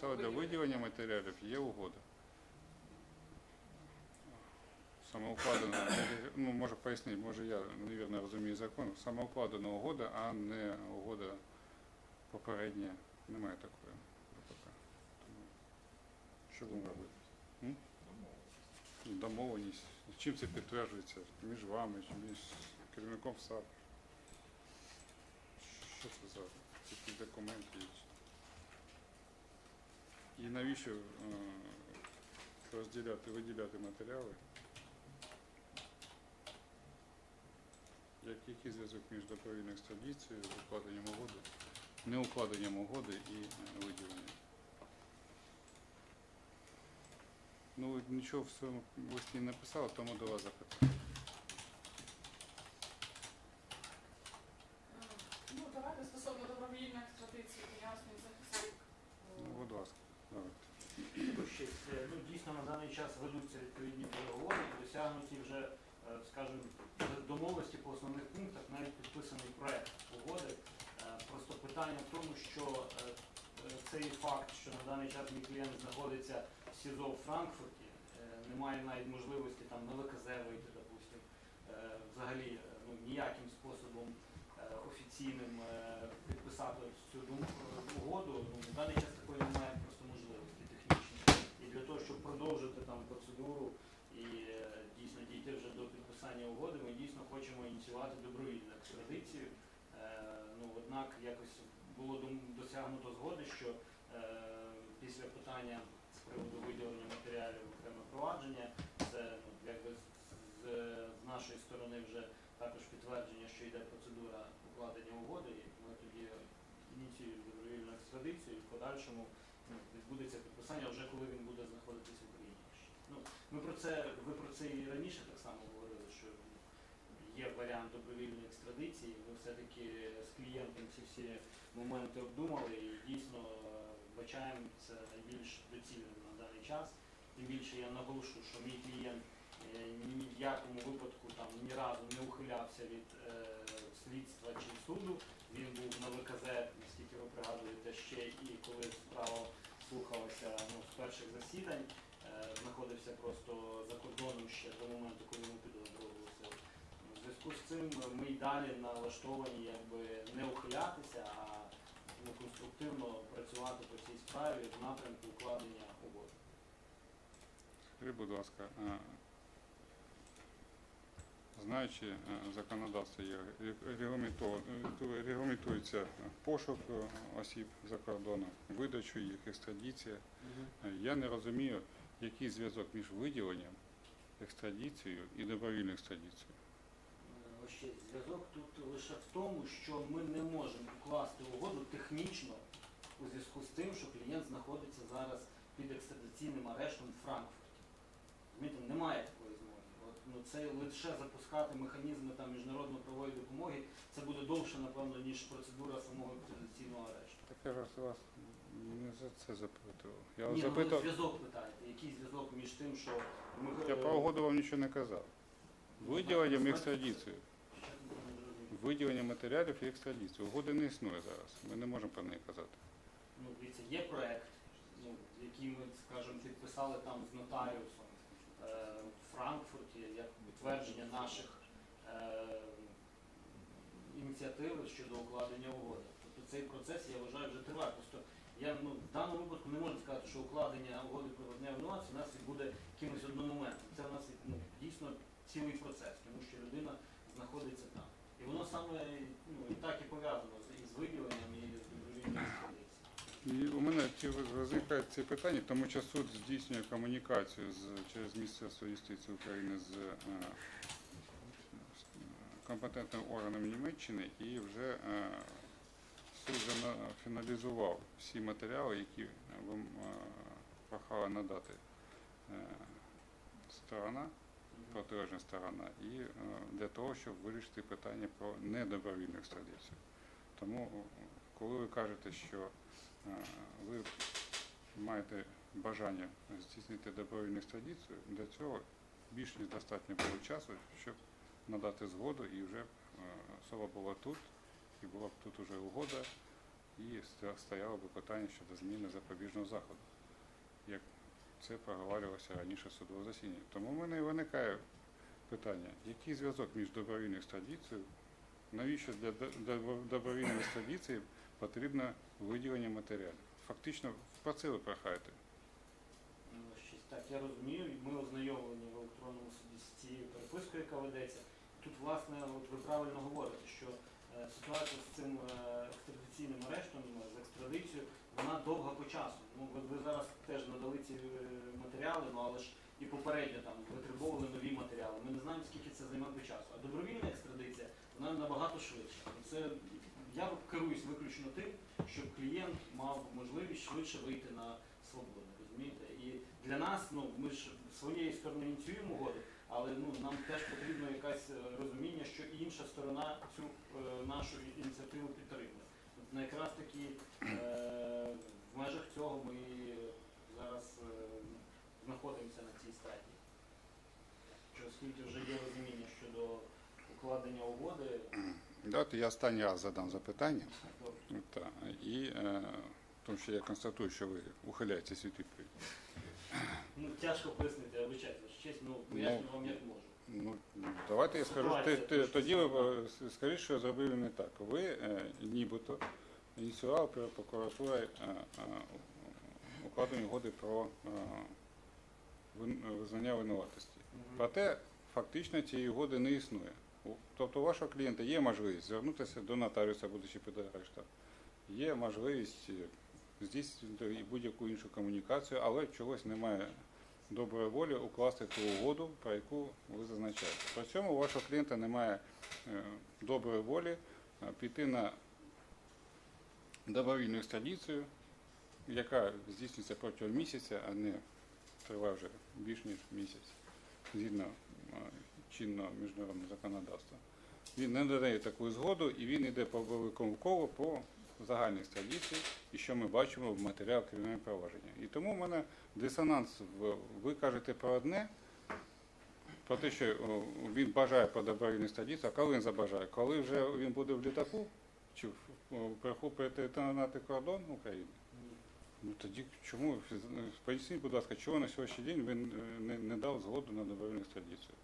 Підстава для виділення матеріалів є угода. Самоукладена, ну може пояснити, може я невірно розумію закон, самоукладена угода, а не угода попередня. Немає такої Що будемо робити? Домовленість. Чим це підтверджується? Між вами, між керівником САП? Що це за такі документи? є? І навіщо е, розділяти, виділяти матеріали? Як, який зв'язок між добровільною екстрадицією, укладенням угоди, неукладенням угоди і е, виділенням? Ну, нічого в своєму листі не написали, тому до вас запитання. Ну, давайте стосовно добровільної екстрадиції пояснює захисник. Ну, будь ласка, давайте. Ще, е, ну, дійсно на даний час ведуться відповідні переговори, досягнуті вже, е, скажімо, домовленості по основних пунктах, навіть підписаний проект угоди. Е, Просто питання в тому, що е, цей факт, що на даний час мій клієнт знаходиться в СІЗО в Франкфурті, немає навіть можливості там на ВКЗ вийти, допустим, взагалі ну, ніяким способом офіційним підписати цю угоду. Ну, на даний час такої немає просто можливості технічної. І для того, щоб продовжити там процедуру і е, дійсно дійти вже до підписання угоди, ми дійсно хочемо ініціювати добровільну екстрадицію. Е, Ну, однак якось було досягнуто згоди, що е, після питання з приводу виділення матеріалів окреме провадження, це ну, якби з, з- нашої сторони вже також підтвердження, що йде процедура укладення угоди, і ми тоді ініціюємо добровільну екстрадицію і в подальшому відбудеться підписання вже коли він буде знаходитися в Україні. Ну, ми про це, ви про це і раніше так само говорили, що є варіант добровільної екстрадиції. Ми все-таки з клієнтом ці всі моменти обдумали і дійсно вбачаємо це найбільш доцільним на даний час. Тим більше я наголошую, що мій клієнт е, ні в якому випадку там ні разу не ухилявся від е, слідства чи суду. Він був на ВКЗ, наскільки ви пригадуєте, ще і коли справа слухалася ну, з перших засідань, е, знаходився просто за кордоном ще до моменту, коли ми підозрювалися. У зв'язку з цим ми й далі налаштовані якби не ухилятися, а ну, конструктивно працювати по цій справі в напрямку укладення угод. Будь ласка, е, знаючи е, законодавство, регламенту- е, регламентується пошук е, осіб за кордоном, видачу їх, екстрадиція. Е, Я не розумію, який зв'язок між виділенням, екстрадицією і добровільною екстрадицією. Е, зв'язок тут лише в тому, що ми не можемо укласти угоду технічно у зв'язку з тим, що клієнт знаходиться зараз під екстрадиційним арештом в Франкфурті. Немає такої змоги. Ну, це лише запускати механізми там, міжнародно-правової допомоги, це буде довше, напевно, ніж процедура самого екстрадиційного арешту. Так я ж вас не за це запитував. Я вас Ні, ну, ви запитав, зв'язок питаєте. Який зв'язок між тим, що ми я про угоду вам нічого не казав. Виділенням зрозумів. Виділення матеріалів і екстрадицію. Угоди не існує зараз. Ми не можемо про неї казати. Ну, дивіться, є проект, ну, який ми, скажімо, підписали там з нотаріусом е, Франкфурті, як підтвердження наших е, ініціатив щодо укладення угоди. Тобто цей процес, я вважаю, вже триває. Просто я ну, в даному випадку не можу сказати, що укладення угоди про визнання винуватця у нас відбуде якимось одномоментом. Це у нас ну, дійсно цілий процес, тому що людина знаходиться там. І воно саме ну, і так і пов'язано з, виділенням, і з екстрадицією. І у мене ці виникають ці питання, тому що суд здійснює комунікацію з, через Міністерство юстиції України з е, компетентним органом Німеччини і вже е, суд вже на- фіналізував всі матеріали, які вам е, прохала надати сторона, протилежна сторона, і для того, щоб вирішити питання про недобровільну екстрадицію. Тому, коли ви кажете, що е, ви маєте бажання здійснити добровільну екстрадицію, для цього більш ніж достатньо було часу, щоб надати згоду і вже е, особа була тут, і була б тут уже угода і стояло би питання щодо зміни запобіжного заходу, як це проговорювалося раніше в судовому засіданні. Тому в мене і виникає питання, який зв'язок між добровільною екстрадицією, навіщо для до- до- добровільної екстрадиції потрібно виділення матеріалів? Фактично про це ви прохаєте. Ну, Так, я розумію, ми ознайомлені в електронному суді з цією перепискою, яка ведеться. Тут, власне, от ви правильно говорите, що е, ситуація з цим е, екстрадиційним арештом, е, з екстрадицією, вона довга по часу. Ну, ви, ви зараз теж надали ці матеріали, ну але ж і попередньо там витребовували нові матеріали. Ми не знаємо, скільки це займе по часу. А добровільна екстрадиція, вона набагато швидше. І це я керуюсь виключно тим, щоб клієнт мав можливість швидше вийти на свободу. Розумієте? І для нас, ну ми ж своєї сторони ініціюємо угоди, але ну нам теж потрібно якесь е, розуміння, що інша сторона цю е, нашу ініціативу підтримує. От якраз таки е, в межах цього ми зараз е, знаходимося на цій стадії. Оскільки вже є розуміння щодо укладення угоди, Давайте я останній раз задам запитання. Та, і е, тому що я констатую, що ви ухиляєтесь від відповіді. ну, тяжко пояснити, я вибачайте, честь, ну поясню вам як можу. Ну, давайте я скажу, ти, ти, тоді ви е, скажіть, що я зробив не так. Ви е, нібито ініціювали перед прокуратурою е, е, укладення угоди про е, визнання винуватості. Проте фактично цієї угоди не існує. Тобто у вашого клієнта є можливість звернутися до нотаріуса, будучи під є можливість е, здійснити будь-яку іншу комунікацію, але чогось немає доброї волі укласти ту угоду, про яку ви зазначаєте. При цьому у вашого клієнта немає е, доброї волі е, піти на добровільну екстрадицію, яка здійснюється протягом місяця, а не триває вже більш ніж місяць, згідно чинного міжнародного законодавства. Він не надає таку згоду і він йде по великому колу по загальній екстрадиції, і що ми бачимо в матеріал кримінального провадження. І тому в мене дисонанс ви кажете про одне, про те, що він бажає про добровільну екстрадицію, а коли він забажає? Коли вже він буде в літаку чи перетинати кордон України? Ну тоді чому поясніть, будь ласка, чого на сьогоднішній день він е, не, не дав згоду на добровільну екстрадицію?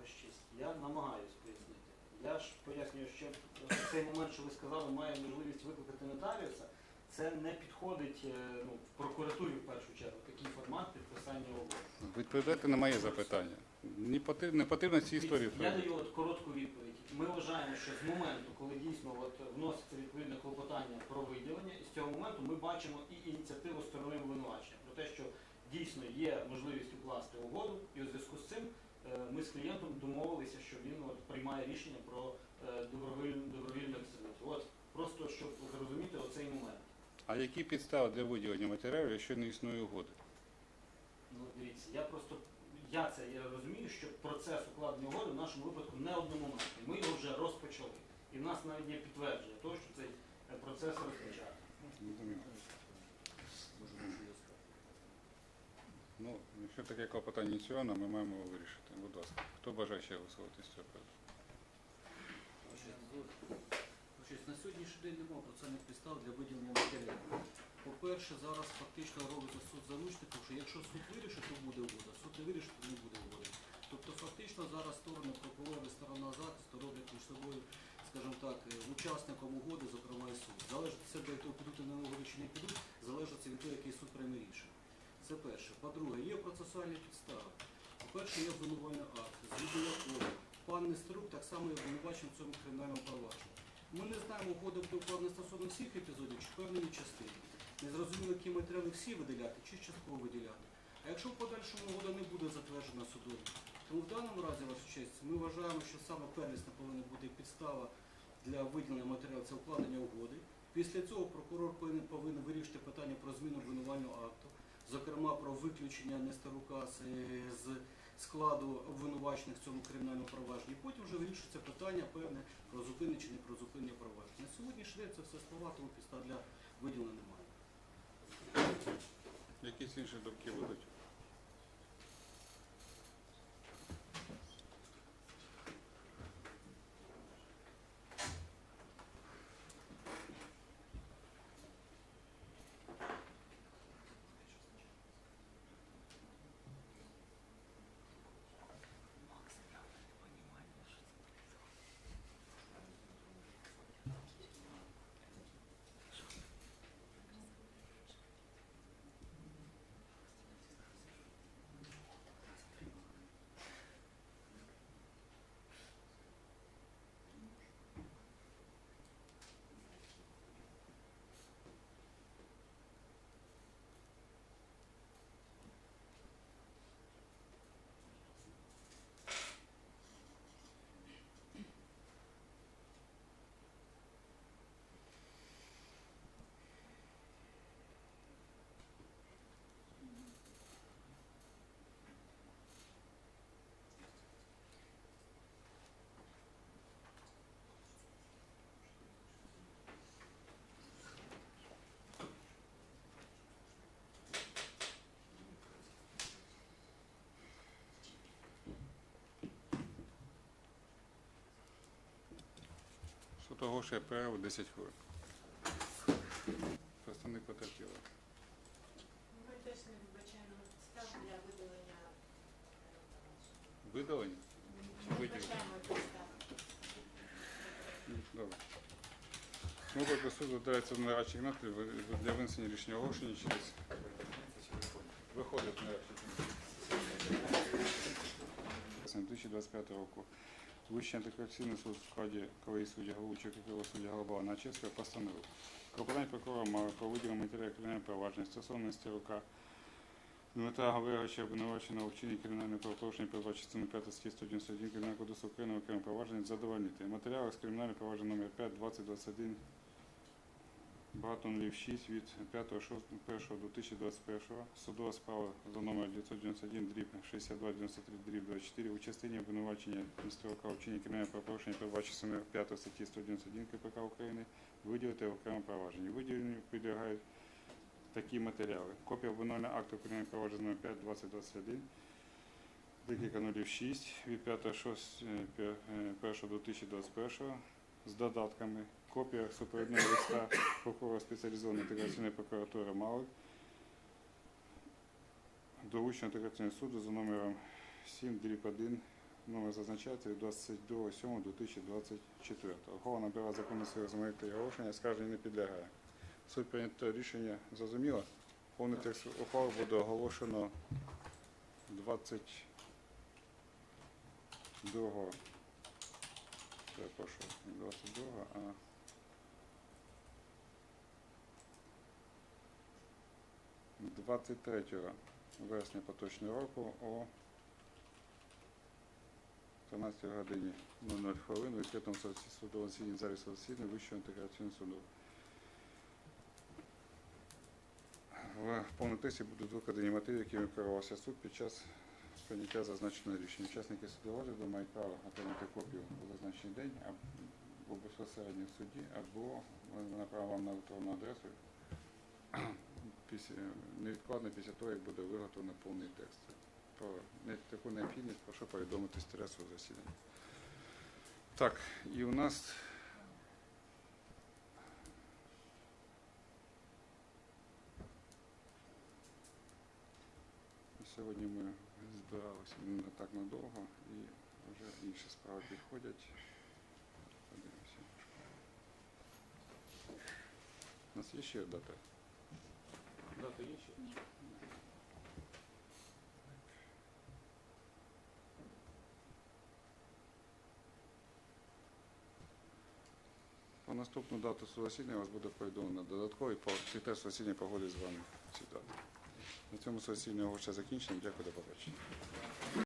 Ваша я намагаюсь пояснити. Я ж пояснюю, що цей момент, що ви сказали, має можливість викликати нотаріуса. Це не підходить е, ну, в прокуратурі в першу чергу, такий формат підписання угоди. Відповідайте на моє запитання. Не потрібно, не потрібно ці історії. Я даю от коротку відповідь. Ми вважаємо, що з моменту, коли дійсно от вноситься відповідне клопотання про виділення, і з цього моменту ми бачимо і ініціативу сторони обвинувачення про те, що дійсно є можливість укласти угоду, і у зв'язку з цим ми з клієнтом домовилися, що він от приймає рішення про е, добровільну добровільну. От просто щоб зрозуміти оцей момент. А які підстави для виділення матеріалів, якщо не існує угоди? Ну, дивіться, я просто я це я розумію, що процес укладення угоди в нашому випадку не одномоментний. Ми його вже розпочали. І в нас навіть є підтвердження того, що цей е, процес розпочався. Зрозуміло. Ну, якщо таке клопотання ініційовано, ми маємо його вирішити. Будь ласка, хто бажає ще висловитися з цього приводу? На сьогоднішній день немає процесуальних підстав для виділення матеріалів. По-перше, зараз фактично робиться суд заручником, що якщо суд вирішить, то буде угода, суд не вирішить, то не буде угоди. Тобто фактично зараз сторони прокурори, сторона захисту роблять між собою, скажімо так, е, учасником угоди, зокрема і суд. Залежить це до того, підуть на угоду чи не підуть, залежить від того, який суд. Це перше. По-друге, є процесуальні підстави. По-перше, є обвинувальний акт, згідно якого пан Нестерук так само є обвинувачений в цьому кримінальному провадженні. Ми не знаємо, угода буде укладена стосовно всіх епізодів чи певної частини. Не зрозуміло, які матеріали всі виділяти чи частково виділяти. А якщо в подальшому угода не буде затверджена судом, тому в даному разі, ваша честь, ми вважаємо, що саме первісна повинна бути підстава для виділення матеріалу це укладення угоди. Після цього прокурор повинен вирішити питання про зміну обвинувального акту, зокрема про виключення Нестерука з, з складу обвинувачених в цьому кримінальному провадженні. Потім вже вирішується питання певне про зупинення чи не про зупинення провадження. На сьогоднішній день це все слова, тому підстав для виділення немає. Якісь інші думки будуть? Суд оголошує перерву 10 хвилин. Представник потерпілого. Ми теж не вбачаємо підстав для видалення вбачаємо підстав. Ну, Добре. Мова присуду додається в нарадчий кімнат для винесення рішення оголошення через виходить нарадчий кімнат. 2025 року Вищий антикорупційний суд в складі колії судді і Кирила суддя Голова Начевського постановив. Клопотання прокурора мали про виділення матеріалів кримінального провадження стосовно Стерука Дмитра Галеровича обвинуваченого у вчиненні кримінального правопорушення передбачено частини 5 статті 191 Кримінального кодексу України окремо провадження задовольнити. Матеріали з кримінального провадження номер 5 2021 багато 06 від 5.6.2021 судова справа за номер 991 дріб 62 93 дріб 24 у частині обвинувачення Містрока вчинення кримінального правопорушення передбачено частиною 5 статті 191 КПК України виділити в окремому провадженні. Виділенню підлягають такі матеріали. Копія обвинувального акту кримінального провадження номер 5 2021 декілька 06 від 5.6.1.2021 з додатками. Копія супровідного листа прокурора спеціалізованої інтеграційної прокуратури МАЛИ до Вищого інтеграційного суду за номером 7 дріб 1 номер зазначається від 22.07.2024. Голова набирає законну силу замовити оголошення, скарження не підлягає. Суть прийнятого рішення зрозуміло. Повний текст ухвали буде оголошено 22 перепрошую, не 22, а – 23 вересня поточного року о 13 годині 00 хвилин у відкритому судовому засіданні залі засідання Вищого інтеграційного суду. В повному тексті будуть викладені матеріали, якими керувався суд під час прийняття зазначеного рішення. Учасники судового розгляду мають право отримати копію у зазначений день або безпосередньо в суді, або направимо вам на електронну адресу після, невідкладно після того, як буде виготовлено повний текст. Про таку необхідність прошу повідомити стресу засідання. Так, і у нас Сьогодні ми збиралися не так надовго і вже інші справи підходять. Подивимося. У нас є ще дата? Дата є ще? По наступну дату засідання вас буде повідомлено додатково і по секретар засідання погодить з вами ці дати. На цьому сусіднього ще закінчено. Дякую, до побачення.